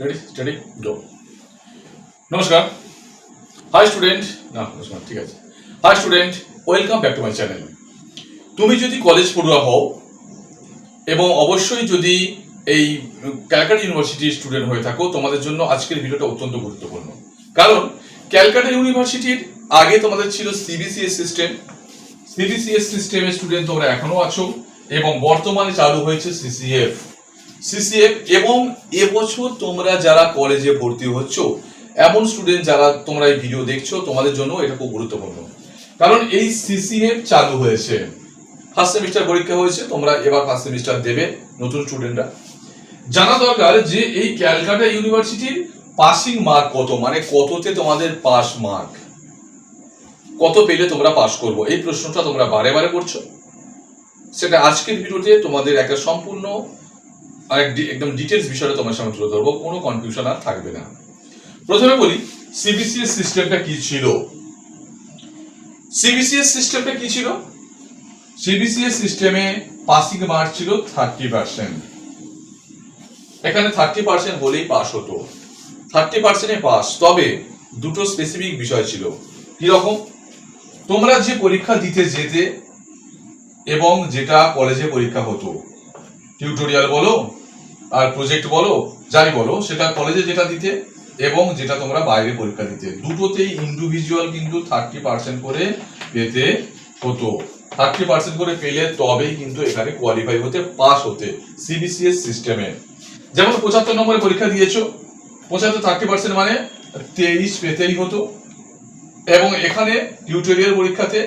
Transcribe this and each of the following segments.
Ready study গো নমস্কার high student না নমস্কার ঠিক আছে hi student welcome back to my channel তুমি যদি কলেজ পড়ুয়া হও, এবং অবশ্যই যদি এই ক্যালকাটা ইউনিভার্সিটির স্টুডেন্ট হয়ে থাকো, তোমাদের জন্য আজকের ভিডিওটা অত্যন্ত গুরুত্বপূর্ণ। কারণ ক্যালকাটা ইউনিভার্সিটির আগে তোমাদের ছিল সিবিসিএস সিস্টেম সিবিসিএস সিস্টেমের স্টুডেন্ট তোমরা এখনও আছো, এবং বর্তমানে চালু হয়েছে সিসিএফ সিসিএফ এবং এবছর তোমরা যারা কলেজে ভর্তি হচ্ছ, এমন স্টুডেন্ট যারা তোমরা এই ভিডিও দেখছ, তোমাদের জন্য এটা খুব গুরুত্বপূর্ণ। কারণ এই সিসিএফ চালু হয়েছে। ফার্স্ট সেমিস্টার পরীক্ষা হয়েছে, তোমরা এবার ফার্স্ট সেমিস্টার দেবে নতুন স্টুডেন্টরা জানা দরকার যে এই ক্যালকাটা ইউনিভার্সিটির পাসিং মার্ক কত মানে কততে তোমাদের পাস মার্ক কত পেলে তোমরা পাস করব? এই প্রশ্নটা তোমরা বারে বারে করছ। সেটা আজকের ভিডিওতে তোমাদের একটা সম্পূর্ণ আর এক- একদম ডিটেলস বিষয়টা তোমার সামনে তুলে ধরবো, কোনো কনফিউশন আর থাকবে না। প্রথমে বলি সিবিসিএস সিস্টেমটা কি ছিল? সিবিসিএস সিস্টেমটা কি ছিল? সিবিসিএস সিস্টেমে পাসিং মার্ক ছিল থার্টি পার্সেন্ট এখানে থার্টি পার্সেন্ট হলেই পাস হতো। থার্টি পার্সেন্টে পাস তবে দুটো স্পেসিফিক বিষয় ছিল। কীরকম? তোমরা যে পরীক্ষা দিতে যেতে এবং যেটা কলেজে পরীক্ষা হতো। টিউটোরিয়াল বলো আর প্রজেক্ট বলো, যাই বলো, সেটা কলেজে যেটা দিতে এবং যেটা তোমরা বাইরে পরীক্ষা দিতে। দুটোতেই ইন্ডিভিজুয়াল কিন্তু থার্টি পার্সেন্ট করে পেতে হতো। থার্টি পার্সেন্ট করে পেলে তবেই কিন্তু এখানে কোয়ালিফাই হতে পাস হতে সিবিসিএস সিস্টেমে যেমন পঁচাত্তর নম্বরে পরীক্ষা দিয়েছ, পঁচাত্তর থার্টি পার্সেন্ট মানে তেইশ পেতেই হতো। এবং এখানে টিউটোরিয়াল পরীক্ষাতে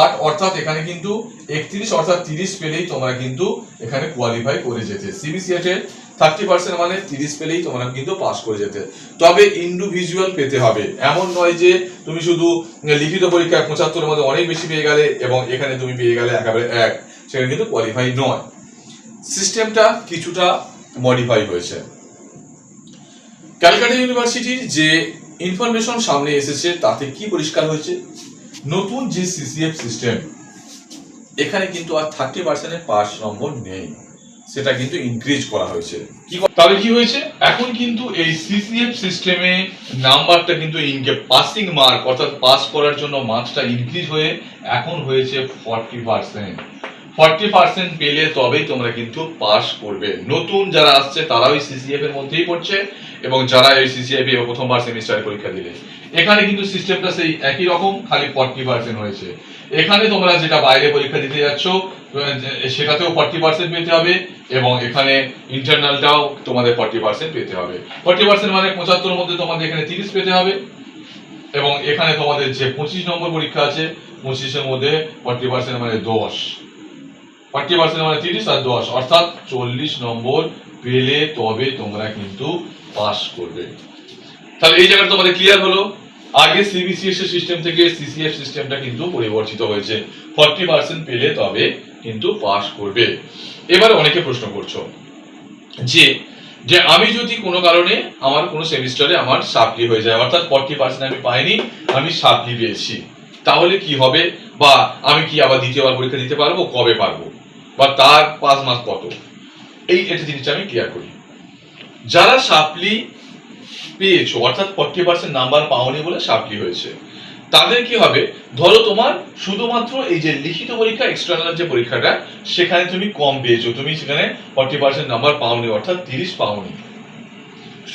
আট অর্থাৎ এখানে কিন্তু একত্রিশ অর্থাৎ তিরিশ পেলেই তোমরা কিন্তু এখানে কোয়ালিফাই করে যেতে। সিবিসিএটে থার্টি পার্সেন্ট মানে তিরিশ পেলেই তোমরা কিন্তু পাস করে যেতে। তবে ইন্ডিভিজুয়াল পেতে হবে। এমন নয় যে তুমি শুধু লিখিত পরীক্ষায় পঁচাত্তরের মধ্যে অনেক বেশি পেয়ে গেলে এবং এখানে তুমি পেয়ে গেলে একেবারে এক। সেখানে কিন্তু কোয়ালিফাই নয়। সিস্টেমটা কিছুটা মডিফাই হয়েছে। ক্যালকাটা ইউনিভার্সিটির যে ইনফরমেশন সামনে এসেছে, তাতে কি পরিষ্কার হয়েছে? নতুন যে সিসিএফ সিস্টেম এখানে কিন্তু আর থার্টি পার্সেন্টের পাস নম্বর নেই। সেটা কিন্তু ইনক্রিজ করা হয়েছে। কি তাহলে কি হয়েছে? এখন কিন্তু এই সিসিএফ সিস্টেমে নাম্বারটা কিন্তু ইনকে পাসিং মার্ক অর্থাৎ পাস করার জন্য মার্কসটা ইনক্রিজ হয়ে এখন হয়েছে ফর্টি পার্সেন্ট ফর্টি পার্সেন্ট পেলে তবেই তোমরা কিন্তু পাস করবে। নতুন যারা আসছে তারা ওই সিসিএফ এর মধ্যেই পড়ছে এবং যারা এই সিসিএফ এ প্রথমবার সেমিস্টারে পরীক্ষা দিলে। এখানে কিন্তু সিস্টেমটা সেই একই রকম, খালি ফর্টি পার্সেন্ট হয়েছে। এখানে তোমরা যেটা বাইরে পরীক্ষা দিতে যাচ্ছ সেটাতেও ফর্টি পার্সেন্ট পেতে হবে এবং এখানে ইন্টারনালটাও তোমাদের ফর্টি পার্সেন্ট পেতে হবে। ফর্টি পার্সেন্ট মানে পঁচাত্তর মধ্যে তোমাদের এখানে তিরিশ পেতে হবে এবং এখানে তোমাদের যে পঁচিশ নম্বর পরীক্ষা আছে, পঁচিশের মধ্যে ফর্টি পার্সেন্ট মানে দশ। ফর্টি পার্সেন্ট মানে তিরিশ আর দশ। অর্থাৎ চল্লিশ নম্বর পেলে তবে তোমরা কিন্তু পাস করবে। তাহলে এই জায়গাটা তোমাদের ক্লিয়ার হলো? আগে সিবিসিএস সিস্টেম থেকে সিসিএফ সিস্টেমটা কিন্তু পরিবর্তিত হয়েছে। ফর্টি পার্সেন্ট পেলে তবে কিন্তু পাস করবে। এবার অনেকে প্রশ্ন করছ যে যে আমি যদি কোনো কারণে আমার কোনো সেমিস্টারে আমার সাপ্লি হয়ে যায়, অর্থাৎ ফর্টি পার্সেন্ট আমি পাইনি, আমি সাপ্লি পেয়েছি, তাহলে কি হবে? বা আমি কি আবার দ্বিতীয়বার পরীক্ষা দিতে পারব? কবে পারব? বা তার পাঁচ মাস কত এই এটা জিনিসটা আমি ক্লিয়ার করি। যারা সাপ্লি পেয়েছ, অর্থাৎ ফর্টি পার্সেন্ট নাম্বার পাওনি বলে সাপ্লি হয়েছে, তাদের কি হবে? ধরো তোমার শুধুমাত্র এই যে লিখিত পরীক্ষা এক্সটার্নাল যে পরীক্ষাটা, সেখানে তুমি কম পেয়েছ, তুমি সেখানে ফর্টি পার্সেন্ট নাম্বার পাওনি, অর্থাৎ তিরিশ পাওনি।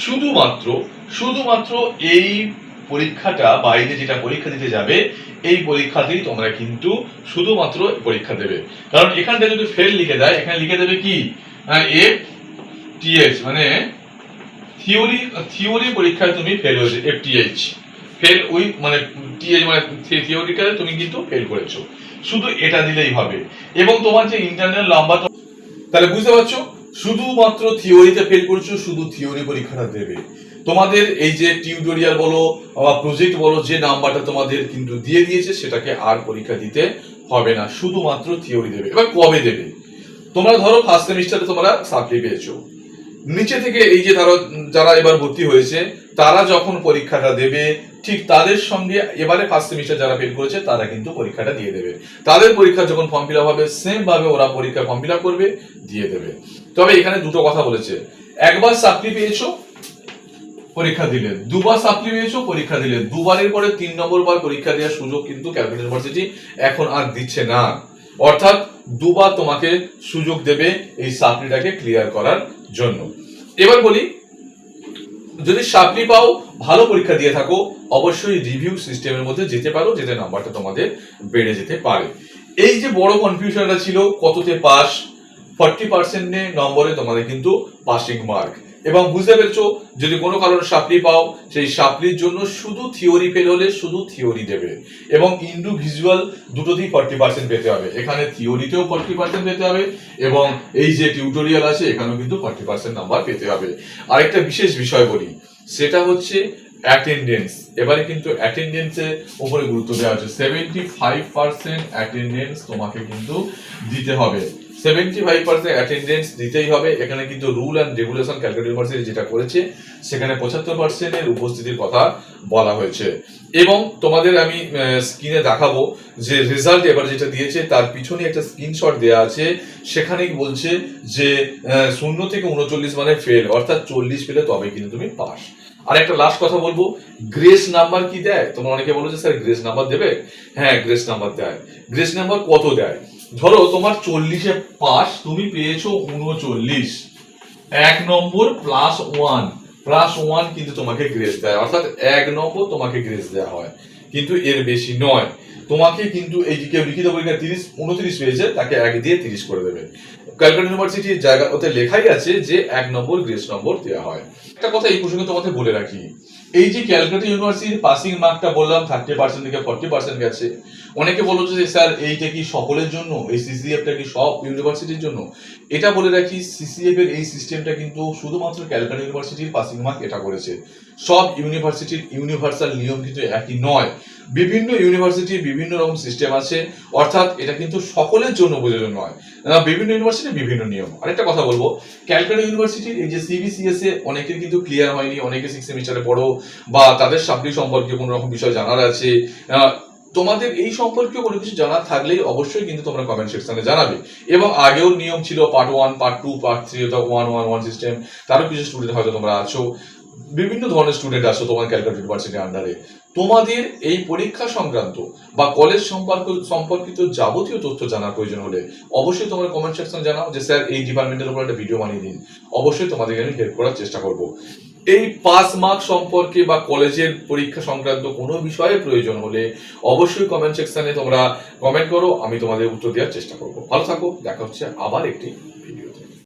শুধুমাত্র শুধুমাত্র এই পরীক্ষাটা বাইরে যেটা পরীক্ষা দিতে যাবে এই পরীক্ষাতেই তোমরা কিন্তু শুধুমাত্র পরীক্ষা দেবে। কারণ এখানটা যদি ফেল লিখে দেয়, এখানে লিখে দেবে কি? এফ টিএস মানে থিওরি থিওরি পরীক্ষায় তুমি ফেল হয়েছে এফটিএইচ ফেল ওই মানে টিএইচ মানে তুমি কিন্তু ফেল করেছ। শুধু এটা দিলেই হবে। এবং তোমার যে ইন্টারনাল নাম্বার তাহলে বুঝতে পারছ? শুধুমাত্র থিওরিতে ফেল করছ, শুধু থিওরি পরীক্ষাটা দেবে। তোমাদের এই যে টিউটোরিয়াল বলো বা প্রজেক্ট বলো, যে নাম্বারটা তোমাদের কিন্তু দিয়ে দিয়েছে, সেটাকে আর পরীক্ষা দিতে হবে না। শুধুমাত্র থিওরি দেবে। এবার কবে দেবে? তোমরা ধরো ফার্স্ট সেমিস্টারে তোমরা সাপ্লি পেয়েছ। নিচে থেকে এই যে ধরো, যারা এবার ভর্তি হয়েছে, তারা যখন পরীক্ষাটা দেবে, ঠিক তাদের সঙ্গে এবারে ফার্স্ট সেমিস্টার যারা ফেল করেছে, তারা কিন্তু পরীক্ষাটা দিয়ে দেবে। তাদের পরীক্ষা যখন ফর্ম ফিল আপ হবে সেম ভাবে ওরা পরীক্ষা ফর্ম ফিল আপ করবে, দিয়ে দেবে। তবে এখানে দুটো কথা বলেছে। একবার সাপ্লি পেয়েছ পরীক্ষা দিলেন। দুবার সাপ্লি পেয়েছ পরীক্ষা দিলেন। দুবারের পরে তিন নম্বর বার পরীক্ষা দেওয়ার সুযোগ কিন্তু ক্যালকাটা ইউনিভার্সিটি এখন আর দিচ্ছে না। অর্থাৎ দুবার তোমাকে সুযোগ দেবে এই সাপ্লিটাকে ক্লিয়ার করার জন্য। এবার বলি, যদি সাপ্লি পাও, ভালো পরীক্ষা দিয়ে থাকো, অবশ্যই রিভিউ সিস্টেমের মধ্যে যেতে পারো, যেতে নাম্বারটা তোমাদের বেড়ে যেতে পারে। এই যে বড় কনফিউশনটা ছিল, কততে পাস ফর্টি পার্সেন্ট নম্বরে তোমাদের কিন্তু পাসিং মার্ক এবং বুঝতে পেরেছ, যদি কোনো কারণে সাপ্লি পাও, সেই সাপ্লির জন্য শুধু থিওরি ফেল হলে শুধু থিওরি দেবে। এবং ইন্ডিভিজুয়াল দুটোতেই ফর্টি পার্সেন্ট পেতে হবে। এখানে থিওরিতেও ফর্টি পার্সেন্ট পেতে হবে এবং এই যে টিউটোরিয়াল আছে, এখানেও কিন্তু ফর্টি পার্সেন্ট নাম্বার পেতে হবে। আরেকটা বিশেষ বিষয় বলি, সেটা হচ্ছে অ্যাটেন্ডেন্স এবারে কিন্তু অ্যাটেন্ডেন্সের উপরে গুরুত্ব দেওয়া হচ্ছে সেভেন্টি ফাইভ পার্সেন্ট অ্যাটেন্ডেন্স তোমাকে কিন্তু দিতে হবে। সেভেন্টি ফাইভ পার্সেন্ট অ্যাটেন্ডেন্স দিতেই হবে। এখানে কিন্তু rule and regulation Calcutta University যেটা করেছে, সেখানে পঁচাত্তর পার্সেন্টের উপস্থিতির কথা বলা হয়েছে। এবং তোমাদের আমি স্ক্রিনে দেখাবো যে রেজাল্ট এবার যেটা দিয়েছে, তার পিছনে একটা স্ক্রিনশট দেওয়া আছে। সেখানেই বলছে যে শূন্য থেকে উনচল্লিশ মানে ফেল অর্থাৎ চল্লিশ পেলে তবে কিন্তু তুমি পাস আর একটা লাস্ট কথা বলব গ্রেস নাম্বার কি দেয়? তোমরা অনেকে বলো যে, স্যার গ্রেস নাম্বার দেবে? হ্যাঁ গ্রেস নাম্বার দেয়। গ্রেস নাম্বার কত দেয়? ধরো তোমার চল্লিশে পাস, তুমি পেয়েছ উনচল্লিশ। এক নম্বর প্লাস ওয়ান প্লাস ওয়ান কিন্তু তোমাকে গ্রেস দেয় অর্থাৎ এক নম্বর তোমাকে গ্রেস দেওয়া হয়। কিন্তু এর বেশি নয়। তোমাকে কিন্তু এই কেউ লিখিত পরীক্ষা তিরিশ, উনত্রিশ পেয়েছে, তাকে এক দিয়ে তিরিশ করে দেবে। ক্যালকাটা ইউনিভার্সিটির জায়গা ওতে লেখাই আছে যে এক নম্বর গ্রেস নম্বর দেওয়া হয়। একটা কথা এই প্রসঙ্গে তোমাকে বলে রাখি। এই যে ক্যালকাটা ইউনিভার্সিটির পাসিং মার্কটা বললাম থার্টি পার্সেন্ট থেকে ফর্টি পার্সেন্ট গেছে। অনেকে বলেছে যে স্যার, এইটা কি সকলের জন্য? এই সিসিএফটা কি সব ইউনিভার্সিটির জন্য? এটা বলে রাখি সিসিএফ এর এই সিস্টেমটা কিন্তু শুধুমাত্র ক্যালকাটা ইউনিভার্সিটির পাসিং মার্ক এটা করেছে। সব ইউনিভার্সিটির ইউনিভার্সাল নিয়ম কিন্তু একই নয়। বিভিন্ন ইউনিভার্সিটির বিভিন্ন রকম সিস্টেম আছে, অর্থাৎ এটা কিন্তু সকলের জন্য প্রযোজ্য নয়। বিভিন্ন ইউনিভার্সিটির বিভিন্ন নিয়ম। আরেকটা কথা বলব, ক্যালকাটা ইউনিভার্সিটির এই যে সিবিসিএস এ অনেকের কিন্তু ক্লিয়ার হয়নি, অনেকে সিক্স সেমিস্টারে পড়ো বা তাদের সাপ্লি সম্পর্কে কোনো রকম বিষয় জানার আছে তোমাদের এই সম্পর্কে কোনো কিছু জানার থাকলেই অবশ্যই কিন্তু তোমরা কমেন্ট সেকশনে জানাবে। এবং আগেও নিয়ম ছিল part one part two part three অর্থাৎ ওয়ান ওয়ান ওয়ান সিস্টেম তারও কিছু স্টুডেন্ট হয়তো তোমরা আছো, বিভিন্ন ধরনের স্টুডেন্ট আছো তোমার ক্যালকাটা ইউনিভার্সিটির আন্ডারে তোমাদের এই পরীক্ষা সংক্রান্ত বা কলেজ সম্পর্ক, সম্পর্কিত যাবতীয় তথ্য জানার প্রয়োজন হলে অবশ্যই তোমরা কমেন্ট সেকশন জানাও যে, স্যার, এই ডিপার্টমেন্টের উপর একটা ভিডিও বানিয়ে দিন। অবশ্যই তোমাদেরকে আমি হেল্প করার চেষ্টা করব। এই পাস মার্ক সম্পর্কে বা কলেজের পরীক্ষা সংক্রান্ত কোনো বিষয়ে প্রয়োজন হলে অবশ্যই কমেন্ট সেকশনে তোমরা কমেন্ট করো, আমি তোমাদের উত্তর দেওয়ার চেষ্টা করব। ভালো থাকো, দেখা হচ্ছে আবার একটি